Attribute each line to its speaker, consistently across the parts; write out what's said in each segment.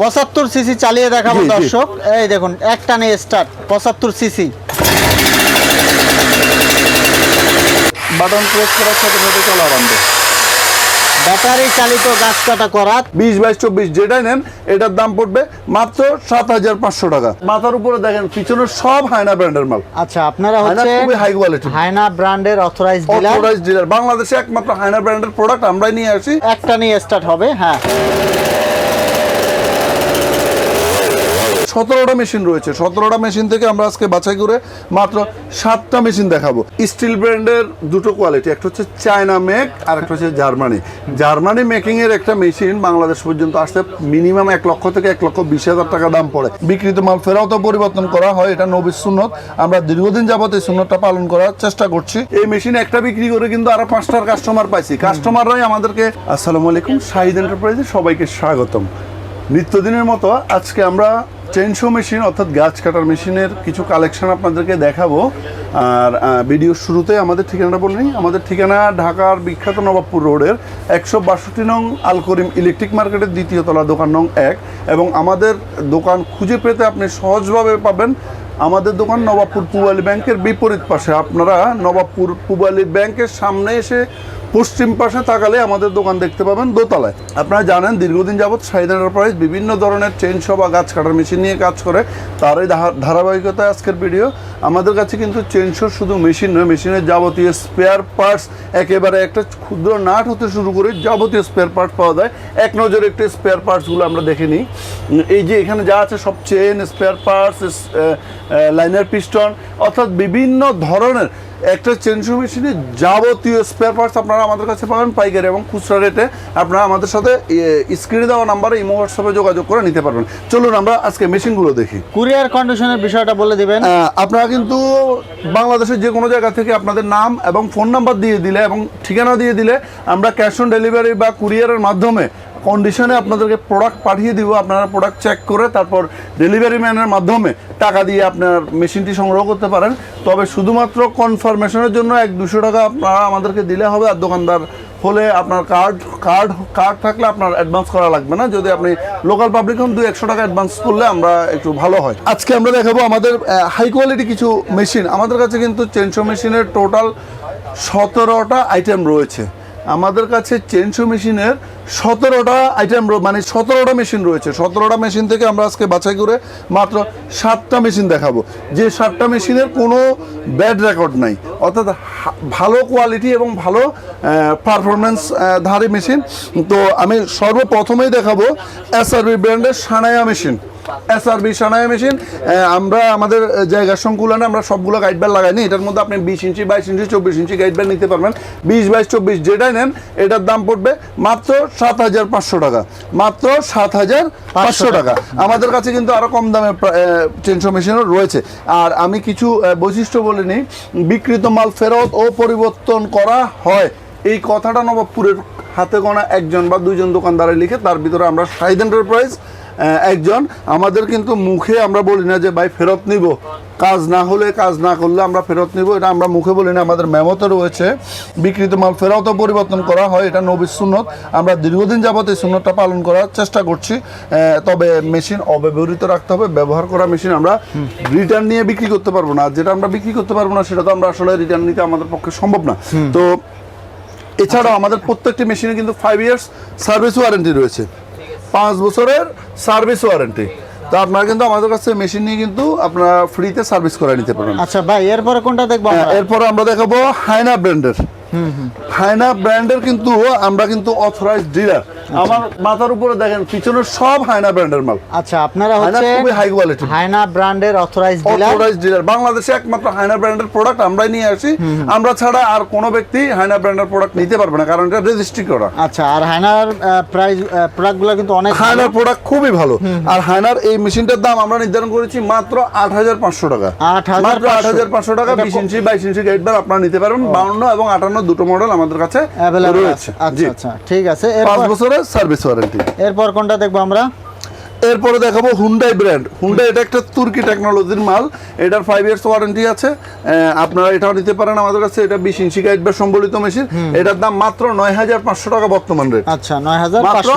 Speaker 1: পঁচাত্তর সিসি চালিয়ে দেখাবো। দর্শক। এই দেখুন এক টানে স্টার্ট পঁচাত্তর সিসি
Speaker 2: বাটন প্রেস করার সাথে সাথে চলা
Speaker 1: ব্যাটারি চালিত গাছ কাটা করা
Speaker 2: বিশ বাইশ চব্বিশ যেটাই নেন এটার দাম পড়বে মাত্র সাত হাজার পাঁচশো টাকা। মাথার উপরে দেখেন পিছনে সব হায়না ব্র্যান্ডের মাল।
Speaker 1: আচ্ছা আপনারা হচ্ছে
Speaker 2: খুবই হাই কোয়ালিটি
Speaker 1: হায়না ব্র্যান্ডের অথরাইজ ডিলার
Speaker 2: অথরাইজ ডিলার বাংলাদেশে একমাত্র হায়না ব্র্যান্ডের প্রোডাক্ট আমরাই নিয়ে আসি।
Speaker 1: একটা নিয়ে স্টার্ট হবে হ্যাঁ।
Speaker 2: সতেরোটা মেশিন রয়েছে। সতেরোটা মেশিন থেকে আমরা আজকে বাছাই করে মাত্র সাতটা মেশিন দেখাবো। স্টিল ব্র্যান্ডের দুটো কোয়ালিটি একটা হচ্ছে চায়না মেক আর একটা হচ্ছে জার্মানি জার্মানি মেকিং এর একটা মেশিন বাংলাদেশ পর্যন্ত আসতে মিনিমাম এক লক্ষ থেকে এক লক্ষ বিশ হাজার টাকা দাম পড়ে। বিকৃত মাল ফেরাও তো পরিবর্তন করা হয়, এটা নবী সুন্নত। আমরা দীর্ঘদিন যাবত এই সুন্নতটা পালন করার চেষ্টা করছি। এই মেশিন একটা বিক্রি করে কিন্তু আরও পাঁচটার কাস্টমার পাইছি। কাস্টমাররাই আমাদেরকে, আসসালামু আলাইকুম শাহিদ এন্টারপ্রাইজে সবাইকে স্বাগতম। নিত্যদিনের মতো আজকে আমরা চেনশো মেশিন অর্থাৎ গাছ কাটার মেশিনের কিছু কালেকশন আপনাদেরকে দেখাবো। আর আহ, ভিডিওর শুরুতে আমাদের ঠিকানাটা বললেই আমাদের ঠিকানা ঢাকার বিখ্যাত নবাবপুর রোডের একশো বাষট্টি নং আল করিম ইলেকট্রিক মার্কেটের দ্বিতীয় তলা দোকান নং এক। এবং আমাদের দোকান খুঁজে পেতে আপনি সহজভাবে পাবেন আমাদের দোকান নবাবপুর পুবালি ব্যাংকের বিপরীত পাশে। আপনারা নবাবপুর পুবালি ব্যাংকের সামনে এসে পশ্চিম পাশে তাকালে আমাদের দোকান দেখতে পাবেন দোতলায়। আপনারা জানেন, দীর্ঘদিন যাবৎ শাহিদ এন্টারপ্রাইজ বিভিন্ন ধরনের চেন বা গাছ কাটার মেশিন নিয়ে কাজ করে। তারই ধারা- ধারাবাহিকতায় আজকের ভিডিও আমাদের কাছে কিন্তু চেনশো শুধু মেশিন নয় মেশিনের যাবতীয় স্পেয়ার পার্টস একেবারে একটা ক্ষুদ্র নাট হতে শুরু করে যাবতীয় স্পেয়ার পার্টস পাওয়া যায়। এক নজরে একটু স্পেয়ার পার্টসগুলো আমরা দেখে নিই। এই যে এখানে যা আছে, সব chain spare parts liner piston অর্থাৎ বিভিন্ন ধরনের একটা চেনশু মেশিনে যাবতীয় স্পেয়ার পার্টস আপনারা আমাদের কাছে পাবেন পাইকারি এবং খুচরা রেটে। আপনারা আমাদের সাথে স্ক্রিনে দেওয়া নাম্বারে ইমো হোয়াটসঅ্যাপে যোগাযোগ করে নিতে পারবেন। চলুন আমরা আজকে মেশিনগুলো দেখি।
Speaker 1: কুরিয়ার কন্ডিশনের বিষয়টা বলে দিবেন।
Speaker 2: আপনারা কিন্তু বাংলাদেশের যে কোনো জায়গা থেকে আপনাদের নাম এবং ফোন নাম্বার দিয়ে দিলে এবং ঠিকানা দিয়ে দিলে আমরা ক্যাশ অন ডেলিভারি বা কুরিয়ারের মাধ্যমে কন্ডিশনে আপনাদেরকে প্রোডাক্ট পাঠিয়ে দিব, আপনারা প্রোডাক্ট চেক করে তারপর ডেলিভারি ম্যানের মাধ্যমে টাকা দিয়ে আপনার মেশিনটি সংগ্রহ করতে পারেন। তবে শুধুমাত্র কনফার্মেশনের জন্য এক দুশো টাকা আপনারা আমাদেরকে দিলে হবে আর দোকানদার হলে আপনার কার্ড কার্ড কার্ড থাকলে আপনার অ্যাডভান্স করা লাগবে না। যদি আপনি লোকাল পাবলিক হন, দুই একশো টাকা অ্যাডভান্স করলে আমরা একটু ভালো হয়। আজকে আমরা দেখাবো আমাদের হাই কোয়ালিটি কিছু মেশিন আমাদের কাছে কিন্তু চেনশো মেশিনের টোটাল সতেরোটা আইটেম রয়েছে। আমাদের কাছে চেনশো মেশিনের সতেরোটা আইটেম মানে সতেরোটা মেশিন রয়েছে। সতেরোটা মেশিন থেকে আমরা আজকে বাছাই করে মাত্র সাতটা মেশিন দেখাবো। যে সাতটা মেশিনের কোনো ব্যাড রেকর্ড নাই। অর্থাৎ ভালো কোয়ালিটি এবং ভালো পারফরমেন্স ধারী মেশিন তো আমি সর্বপ্রথমেই দেখাবো এসআরবি ব্র্যান্ডের সানায়া মেশিন এসআরবি সানায়া মেশিন আমরা আমাদের জায়গার সংকুলনে আমরা সবগুলো গাইড ব্যাল লাগাইনি এটার মধ্যে আপনি বিশ ইঞ্চি বাইশ ইঞ্চি চব্বিশ ইঞ্চি গাইড নিতে পারবেন। বিশ বাইশ চব্বিশ যেটাই নেন এটার দাম পড়বে মাত্র সাত হাজার পাঁচশো টাকা। মাত্র সাত হাজার পাঁচশো টাকা। আমাদের কাছে কিন্তু আরও কম দামে চেনশো মেশিনও রয়েছে। আর আমি কিছু বৈশিষ্ট্য বলে নিই বিকৃত মাল ফেরত ও পরিবর্তন করা হয়। এই কথাটা নবাবপুরের হাতে গোনা একজন বা দুইজন দোকানদারে লিখে তার ভিতরে আমরা শাহিদ এন্টারপ্রাইজ একজন। আমাদের কিন্তু মুখে আমরা বলি না যে ভাই ফেরত নিব। কাজ না হলে কাজ না করলে আমরা ফেরত নিব। এটা আমরা মুখে বলি না। আমাদের মেমতে রয়েছে। বিকৃত মাল ফেরত পরিবর্তন করা হয়। এটা নবী সুন্নত। আমরা দীর্ঘদিন যাবত এই সুন্নতটা পালন করার চেষ্টা করছি। তবে মেশিন অব্যবহৃত রাখতে হবে। ব্যবহার করা মেশিন আমরা রিটার্ন নিয়ে বিক্রি করতে পারব না। যেটা আমরা বিক্রি করতে পারব না সেটা তো আমরা আসলে রিটার্ন নিতে আমাদের পক্ষে সম্ভব না। তো এছাড়াও আমাদের প্রত্যেকটি মেশিনে কিন্তু ফাইভ ইয়ার্স সার্ভিস ওয়ারেন্টি রয়েছে। পাঁচ বছরের সার্ভিস ওয়ারেন্টি। তো আপনারা কিন্তু আমাদের কাছে মেশিন নিয়ে কিন্তু আপনারা ফ্রিতে সার্ভিস করে নিতে পারেন
Speaker 1: আচ্ছা ভাই এরপরে কোনটা দেখব
Speaker 2: হ্যাঁ, এরপরে আমরা দেখাবো হায়না ব্র্যান্ডের। হায়না ব্র্যান্ডের কিন্তু আমরা কিন্তু অথরাইজ ডিলার আমার মাথার উপরে দেখেন পিছনের সব হায়না ব্র্যান্ডের মাল।
Speaker 1: আচ্ছা আপনারা হচ্ছে
Speaker 2: খুবই হাই কোয়ালিটি
Speaker 1: হায়না ব্র্যান্ডের অথরাইজ ডিলার
Speaker 2: অথরাইজ ডিলার বাংলাদেশে একমাত্র হায়না ব্র্যান্ডের প্রোডাক্ট আমরাই নিয়ে আসি। আমরা ছাড়া আর কোনো ব্যক্তি হায়না ব্র্যান্ডের প্রোডাক্ট নিতে পারবে না কারণ এটা রেজিস্ট্রি করা
Speaker 1: আচ্ছা আর হায়নার প্রাইস প্রোডাক্টগুলো কিন্তু অনেক।
Speaker 2: হায়নার প্রোডাক্ট খুবই ভালো। আর হায়নার এই মেশিনটার দাম আমরা নির্ধারণ করেছি মাত্র আট হাজার পাঁচশো টাকা।
Speaker 1: 8,500
Speaker 2: মাত্র আট হাজার পাঁচশো টাকা বিশ ইঞ্চি বাইশ ইঞ্চি বার আপনারা নিতে পারবেন বাউন্ন এবং আটান্ন দুটো মডেল আমাদের কাছে
Speaker 1: অ্যাভেলেবল
Speaker 2: রয়েছে।
Speaker 1: আচ্ছা আচ্ছা ঠিক আছে।
Speaker 2: পাঁচ
Speaker 1: এরপর
Speaker 2: বছরের সার্ভিস ওয়ারেন্টি।
Speaker 1: এরপর কোনটা দেখব আমরা?
Speaker 2: এরপরে দেখাবো হুন্ডাই ব্র্যান্ড হুন্ডাই এটা একটা তুর্কি টেকনোলজির মাল। এটার ফাইভ ইয়ার্স ওয়ারেন্টি আছে। আপনারা এটাও নিতে পারেন আমাদের কাছে। এটা বিশ ইঞ্চি গাইড বা সম্বলিত মেশিন এটার দাম মাত্র নয় হাজার পাঁচশো টাকা বর্তমান রেট
Speaker 1: আচ্ছা নয় হাজার
Speaker 2: মাত্র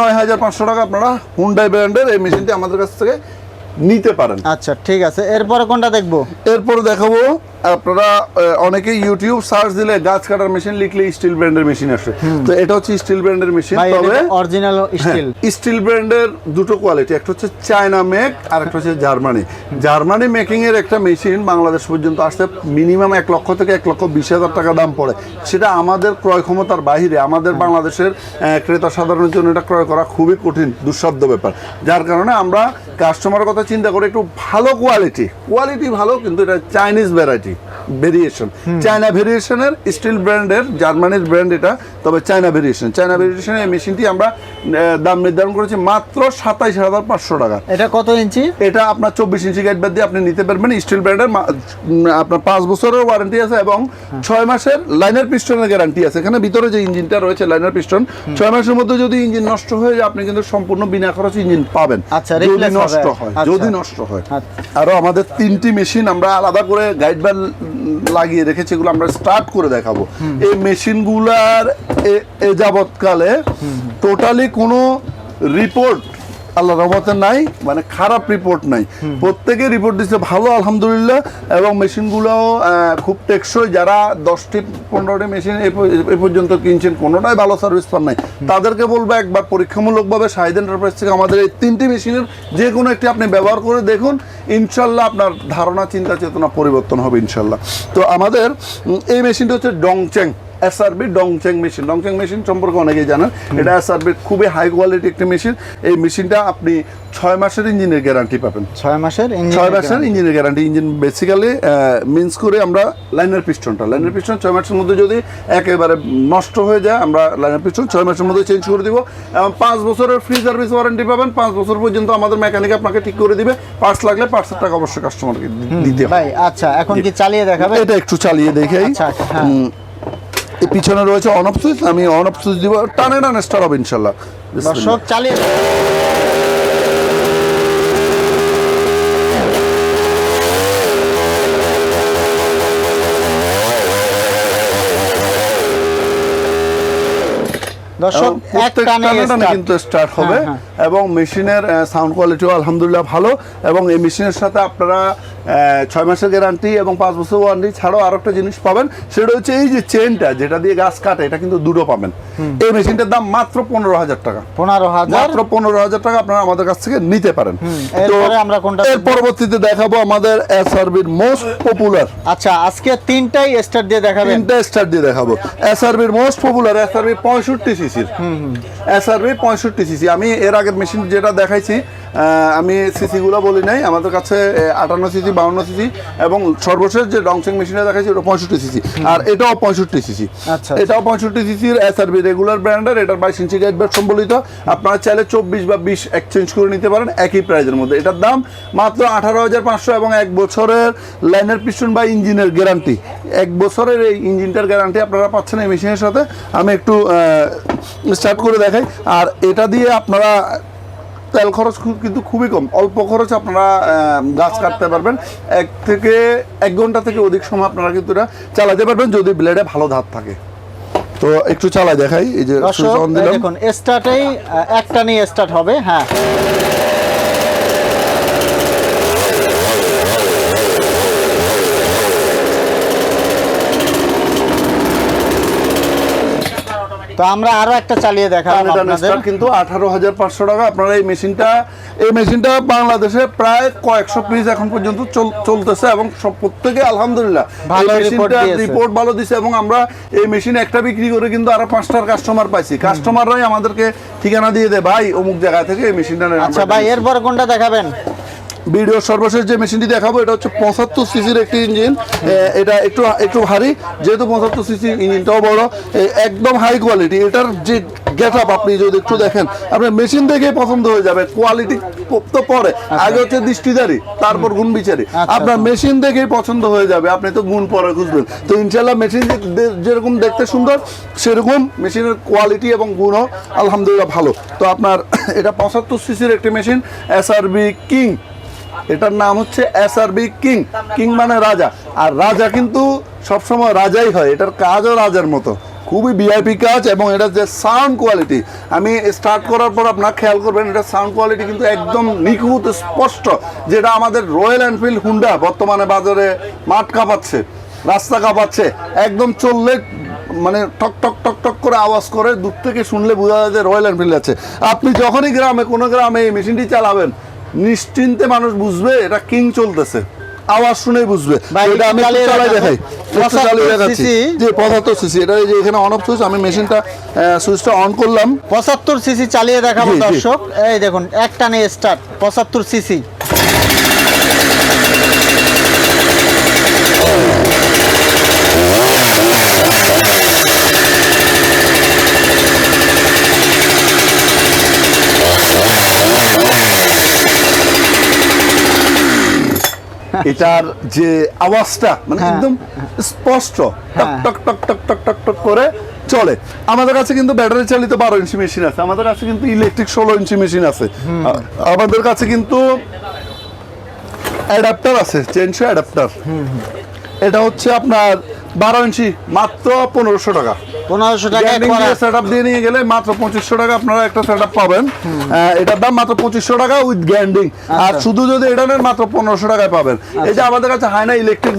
Speaker 2: নয় হাজার পাঁচশো টাকা আপনারা হুন্ডাই ব্র্যান্ডের এই মেশিনটি আমাদের কাছ থেকে নিতে পারেন।
Speaker 1: আচ্ছা ঠিক আছে। এরপরে কোনটা দেখব?
Speaker 2: এরপর দেখাবো আপনারা অনেকে ইউটিউব সার্চ দিলে গাছ কাটার মেশিন লিখলে স্টিল ব্র্যান্ডের মেশিন আসে। তো এটা হচ্ছে স্টিল ব্র্যান্ডের মেশিন তবে
Speaker 1: অরিজিনাল স্টিল
Speaker 2: স্টিল ব্র্যান্ডের দুটো কোয়ালিটি একটা হচ্ছে চায়না মেক আর একটা হচ্ছে জার্মানি জার্মানি মেকিং এর একটা মেশিন বাংলাদেশ পর্যন্ত আসতে মিনিমাম এক লক্ষ থেকে এক লক্ষ বিশ হাজার টাকা দাম পড়ে। সেটা আমাদের ক্রয় ক্ষমতার বাইরে আমাদের বাংলাদেশের ক্রেতা সাধারণের জন্য এটা ক্রয় করা খুবই কঠিন দুঃসাধ্য ব্যাপার। যার কারণে আমরা কাস্টমারের কথা চিন্তা করে একটু ভালো কোয়ালিটি কোয়ালিটি ভালো কিন্তু এটা চাইনিজ ভ্যারাইটি ভেরিয়েশন চায়না ভেরিয়েশনের স্টিল ব্র্যান্ডের জার্মানির ব্র্যান্ড এটা তবে চায়না ভেরিয়েশন চায়না ভেরিয়েশনের এই মেশিনটি আমরা দাম নির্ধারণ করেছি মাত্র সাতাইশ হাজার পাঁচশো টাকা।
Speaker 1: এটা কত ইঞ্চি?
Speaker 2: এটা আপনার চব্বিশ ইঞ্চি গাইড বাদ দিয়ে আপনি নিতে পারবেন স্টিল ব্র্যান্ডের আপনার পাঁচ বছরের ওয়ারেন্টি আছে এবং ছয় মাসের লাইনার পিস্টনের গ্যারান্টি আছে। এখানে ভিতরে যে ইঞ্জিনটা রয়েছে লাইনার পিস্টন ছয় মাসের মধ্যে যদি ইঞ্জিন নষ্ট হয়ে যায় আপনি কিন্তু সম্পূর্ণ বিনা খরচ ইঞ্জিন পাবেন।
Speaker 1: আচ্ছা,
Speaker 2: যদি নষ্ট হয়
Speaker 1: আচ্ছা।
Speaker 2: যদি নষ্ট হয়।
Speaker 1: আচ্ছা।
Speaker 2: আরও আমাদের তিনটি মেশিন আমরা আলাদা করে গাইড বার লাগিয়ে রেখেছে এগুলো আমরা স্টার্ট করে দেখাবো। এই মেশিনগুলার এ- এ যাবৎকালে টোটালি কোনো রিপোর্ট আল্লাহ রহমতে নাই মানে খারাপ রিপোর্ট নাই। প্রত্যেকে রিপোর্ট দিচ্ছে ভালো আলহামদুলিল্লাহ এবং মেশিনগুলোও আহ, খুব টেকসই। যারা দশটি পনেরোটি মেশিন এ পর্যন্ত কিনছেন কোনোটাই ভালো সার্ভিস পান নাই। তাদেরকে বলব একবার পরীক্ষামূলকভাবে শাহিদ এন্টারপ্রাইজ থেকে আমাদের এই তিনটি মেশিনের যে কোনো একটি আপনি ব্যবহার করে দেখুন ইনশাল্লাহ আপনার ধারণা চিন্তা চেতনা পরিবর্তন হবে ইনশাল্লাহ। তো আমাদের এই মেশিনটা হচ্ছে Dongcheng SRB Dongcheng machine Dongcheng machine সম্পর্কে অনেকেই জানেন। এটা এসআরবি খুবই হাই কোয়ালিটি একটি মেশিন এই মেশিনটা আপনি ছয় মাসের ইঞ্জিনের গ্যারান্টি পাবেন।
Speaker 1: ছয় মাসের
Speaker 2: ছয় মাসের ইঞ্জিনের গ্যারান্টি ইঞ্জিন বেসিক্যালি মিন্স করে আমরা লাইনের পিস্টনটা লাইনের পিস্টন ছয় মাসের মধ্যে যদি একেবারে নষ্ট হয়ে যায় আমরা লাইনের পিস্টন ছয় মাসের মধ্যে চেঞ্জ করে দিব। এবং পাঁচ বছরের ফ্রি সার্ভিস ওয়ারেন্টি পাবেন। পাঁচ বছর পর্যন্ত আমাদের মেকানিক আপনাকে ঠিক করে দিবে। পার্টস লাগলে পার্টসের টাকা অবশ্যই কাস্টমারকে দিতে হবে।
Speaker 1: ভাই আচ্ছা এখন কি চালিয়ে দেখাবে
Speaker 2: এটা একটু চালিয়ে দেখাই।
Speaker 1: আচ্ছা, হ্যাঁ।
Speaker 2: উম, এই পিছনে রয়েছে অনপ সুইচ আমি অনপ সুইচ দিব টানে টানে স্টার হবে ইনশাল্লাহ।
Speaker 1: চালিয়ে দর্শক এক টানে।
Speaker 2: কিন্তু স্টার্ট হবে
Speaker 1: হ্যাঁ,
Speaker 2: এবং মেশিনের সাউন্ড কোয়ালিটিও আলহামদুলিল্লাহ ভালো এবং এই মেশিনের সাথে আপনারা ছয় মাসের গ্যারান্টি এবং পাঁচ বছর ওয়ারেন্টি ছাড়াও আরও একটা জিনিস পাবেন। সেটা হচ্ছে এই যে চেনটা যেটা দিয়ে গাছ কাটে এটা কিন্তু দুটো পাবেন। এই মেশিনটার দাম মাত্র পনেরো হাজার টাকা।
Speaker 1: পনেরো হাজার?
Speaker 2: মাত্র পনেরো হাজার টাকা আপনারা আমাদের কাছ থেকে নিতে পারেন। তো
Speaker 1: আমরা কোনটা
Speaker 2: এর পরবর্তীতে দেখাবো আমাদের এসআরবির মোস্ট পপুলার
Speaker 1: আচ্ছা আজকে তিনটাই স্টার্ট দিয়ে দেখাবেন?
Speaker 2: তিনটা স্টার দিয়ে দেখাবো। এসআরবির মোস্ট পপুলার এসআরবি পঁয়ষট্টি সিসির। এসআরবি পঁয়ষট্টি সিসি। আমি এর আগের মেশিন যেটা দেখাইছি আমি সিসিগুলো বলি নাই। আমাদের কাছে আটান্ন সিসি বাউন্ন সিসি এবং সর্বশেষ যে ডংসিং মেশিনটা দেখাইছি ওটা পঁয়ষট্টি সিসি। আর এটাও পঁয়ষট্টি সিসি।
Speaker 1: আচ্ছা।
Speaker 2: এটাও পঁয়ষট্টি সিসির এসআরবি রেগুলার ব্র্যান্ডের এটার বাইশ ইঞ্চি গাইড ব্যাট সম্বলিত। আপনারা চাইলে চব্বিশ বা বিশ এক্সচেঞ্জ করে নিতে পারেন একই প্রাইজের মধ্যে। এটার দাম মাত্র আঠারো হাজার পাঁচশো এবং এক বছরের লাইনের পিস্টন বা ইঞ্জিনের গ্যারান্টি এক বছরের এই ইঞ্জিনটার গ্যারান্টি আপনারা পাচ্ছেন এই মেশিনের সাথে। আমি একটু স্টার্ট করে দেখাই। আর এটা দিয়ে আপনারা তেল খরচ কিন্তু খুবই কম। অল্প খরচ আপনারা গাছ কাটতে পারবেন। এক থেকে এক ঘণ্টা থেকে অধিক সময় আপনারা কিন্তু এটা চালাতে পারবেন যদি ব্লেডে ভালো ধার থাকে। তো একটু চালাই দেখাই এই যে
Speaker 1: দেখুন স্টার্টেই একটা নিয়ে স্টার্ট হবে হ্যাঁ। তো আমরা আরও একটা চালিয়ে
Speaker 2: টানে
Speaker 1: আপনাদের।
Speaker 2: কিন্তু আঠারো হাজার পাঁচশো টাকা। আপনারা এই মেশিনটা এই মেশিনটা বাংলাদেশে প্রায় কয়েকশো পিস এখন পর্যন্ত চল- চলতেছে এবং সব প্রত্যেকে আলহামদুলিল্লাহ।
Speaker 1: ভালো
Speaker 2: রিপোর্ট ভালো দিছে এবং আমরা এই মেশিন একটা বিক্রি করে কিন্তু আরও পাঁচটার কাস্টমার পাইছি। কাস্টমাররাই আমাদেরকে ঠিকানা দিয়ে দেয় ভাই অমুক জায়গা থেকে এই মেশিনটা
Speaker 1: আচ্ছা ভাই এরপর কোনটা দেখাবেন?
Speaker 2: ভিডিও সর্বশেষ যে মেশিনটি দেখাবো এটা হচ্ছে পঁচাত্তর সিসির একটি ইঞ্জিন। এটা একটু একটু ভারী যেহেতু পঁচাত্তর সিসি ইঞ্জিনটাও বড় একদম হাই কোয়ালিটি এটার যে গেট আপ আপনি যদি একটু দেখেন আপনার মেশিন দেখেই পছন্দ হয়ে যাবে কোয়ালিটি তো পরে। আগে হচ্ছে দৃষ্টিদারি তারপর গুণ বিচারি
Speaker 1: আচ্ছা,
Speaker 2: আপনার মেশিন দেখেই পছন্দ হয়ে যাবে আপনি তো গুণ পরে খুঁজবেন। তো ইনশাল্লাহ মেশিন যেরকম দেখতে সুন্দর সেরকম মেশিনের কোয়ালিটি এবং গুণও আলহামদুলিল্লাহ ভালো। তো আপনার এটা পঁচাত্তর সিসির একটি machine S R B king এটার নাম হচ্ছে S R B king. King মানে রাজা। আর রাজা কিন্তু সবসময় রাজাই হয়। এটার কাজও রাজার মতো। খুবই ভিআইপি কাজ এবং এটার যে সাউন্ড কোয়ালিটি আমি স্টার্ট করার পর আপনার খেয়াল করবেন এটা সাউন্ড কোয়ালিটি কিন্তু একদম নিখুঁত, স্পষ্ট, যেটা আমাদের রয়্যাল এনফিল্ড হুন্ডা বর্তমানে বাজারে মাঠ কাঁপাচ্ছে, রাস্তা কাঁপাচ্ছে, একদম চললে মানে টক টক টক টক করে আওয়াজ করে, দূর থেকে শুনলে বোঝা যায় যে রয়্যাল এনফিল্ড আছে। আপনি যখনই গ্রামে, কোনো গ্রামে এই মেশিনটি চালাবেন নিশ্চিন্তে মানুষ বুঝবে এটা কিং চলতেছে। আওয়াজ শুনেই বুঝবে। এটা আমি চালাই দেখাই। চালিয়ে দেখাচ্ছি। যে পঁচাত্তর সিসি। এটা এই যে এখানে অন অফ সুইচ আমি মেশিনটা সুইচটা অন করলাম।
Speaker 1: পঁচাত্তর সিসি চালিয়ে দেখাবো। দর্শক। এই দেখুন এক টানে স্টার্ট পঁচাত্তর সিসি।
Speaker 2: এটার যে আওয়াজটা মানে
Speaker 1: হ্যাঁ।
Speaker 2: একদম স্পষ্ট টক
Speaker 1: হ্যাঁ।
Speaker 2: টক টক টক টক টক টক করে চলে। আমাদের কাছে কিন্তু ব্যাটারি চালিত বারো ইঞ্চি মেশিন আছে। আমাদের কাছে কিন্তু ইলেকট্রিক ষোলো ইঞ্চি মেশিন আছে। আমাদের কাছে কিন্তু অ্যাডাপ্টার আছে চেনশো অ্যাডাপ্টার। এটা হচ্ছে আপনার বারো ইঞ্চি মাত্র পনেরোশো টাকা।
Speaker 1: পনেরোশো টাকা
Speaker 2: সেট আপ দিয়ে নিয়ে গেলে মাত্র পঁচিশশো টাকা আপনারা একটা সেট আপ পাবেন এটার দাম মাত্র পঁচিশশো টাকা উইথ গ্যান্ডিং আর শুধু যদি এটা নেন মাত্র পনেরোশো টাকায় পাবেন। এই যে আমাদের কাছে হাইনা ইলেকট্রিক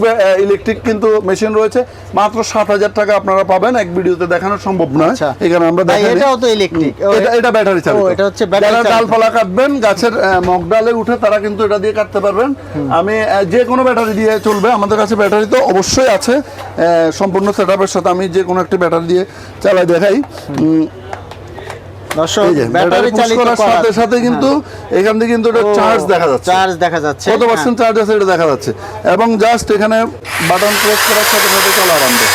Speaker 2: ইলেকট্রিক কিন্তু মেশিন রয়েছে মাত্র সাত হাজার টাকা আপনারা পাবেন। এক ভিডিওতে দেখানো সম্ভব নয়।
Speaker 1: আচ্ছা।
Speaker 2: এখানে আমরা
Speaker 1: এটাও তো ইলেকট্রিক
Speaker 2: এটা এটা ব্যাটারি চালিত।
Speaker 1: এটা হচ্ছে
Speaker 2: যারা। ডালপালা কাটবেন গাছের আহ, মগ ডালে উঠে তারা কিন্তু এটা দিয়ে কাটতে পারবেন। আমি যে কোনো ব্যাটারি দিয়ে চলবে। আমাদের কাছে ব্যাটারি তো অবশ্যই আছে। সম্পূর্ণ সেটআপের সাথে আমি যে কোনো একটি ব্যাটারি দিয়ে চালাই দেখাই। উম,
Speaker 1: দর্শক
Speaker 2: এই যে
Speaker 1: ব্যাটারি
Speaker 2: ব্যাটারি পুশ
Speaker 1: চালিত
Speaker 2: করার সাথে সাথে কিন্তু এখান থেকে কিন্তু এটা চার্জ দেখা যাচ্ছে।
Speaker 1: চার্জ দেখা যাচ্ছে।
Speaker 2: কত পার্সেন্ট চার্জ আছে এটা দেখা যাচ্ছে। এবং জাস্ট এখানে বাটন প্রেস করার সাথে সাথে চলা আরম্ভ।
Speaker 1: হ্যাঁ,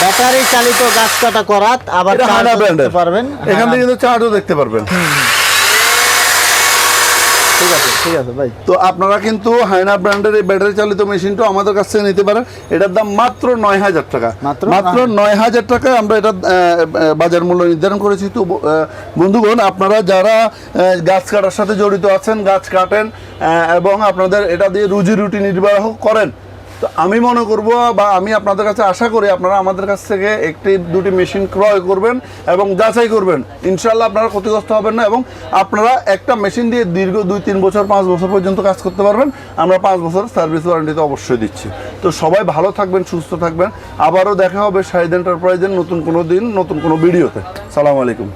Speaker 1: ব্যাটারি চালিত গাছ কাটা করাত আবার চার্জ
Speaker 2: ব্র্যান্ডের
Speaker 1: করতে পারবেন।
Speaker 2: এখান
Speaker 1: হ্যাঁ,
Speaker 2: থেকে কিন্তু চার্জও দেখতে পারবেন।
Speaker 1: ঠিক আছে ঠিক আছে ভাই।
Speaker 2: তো আপনারা কিন্তু হাইনা ব্র্যান্ডের এই ব্যাটারি চালিত মেশিনটা আমাদের কাছ থেকে নিতে পারেন। এটার দাম মাত্র নয় হাজার টাকা।
Speaker 1: মাত্র?
Speaker 2: নয় হাজার টাকায় আমরা এটা বাজার মূল্য নির্ধারণ করেছি। তো বন্ধুগণ আপনারা যারা গাছ কাটার সাথে জড়িত আছেন গাছ কাটেন এবং আপনাদের এটা দিয়ে রুজি রুটি নির্বাহ করেন তো আমি মনে করব বা আমি আপনাদের কাছে আশা করি আপনারা আমাদের কাছ থেকে একটি দুটি মেশিন ক্রয় করবেন এবং যাচাই করবেন। ইনশাল্লাহ আপনারা ক্ষতিগ্রস্ত হবেন না এবং আপনারা একটা মেশিন দিয়ে দীর্ঘ দুই, তিন বছর, পাঁচ বছর পর্যন্ত কাজ করতে পারবেন। আমরা পাঁচ বছর সার্ভিস ওয়ারেন্টিতে অবশ্যই দিচ্ছি। তো সবাই ভালো থাকবেন, সুস্থ থাকবেন। আবারও দেখা হবে শাহিদ এন্টারপ্রাইজের নতুন কোনো দিন, নতুন কোনো ভিডিওতে। সালাম আলাইকুম।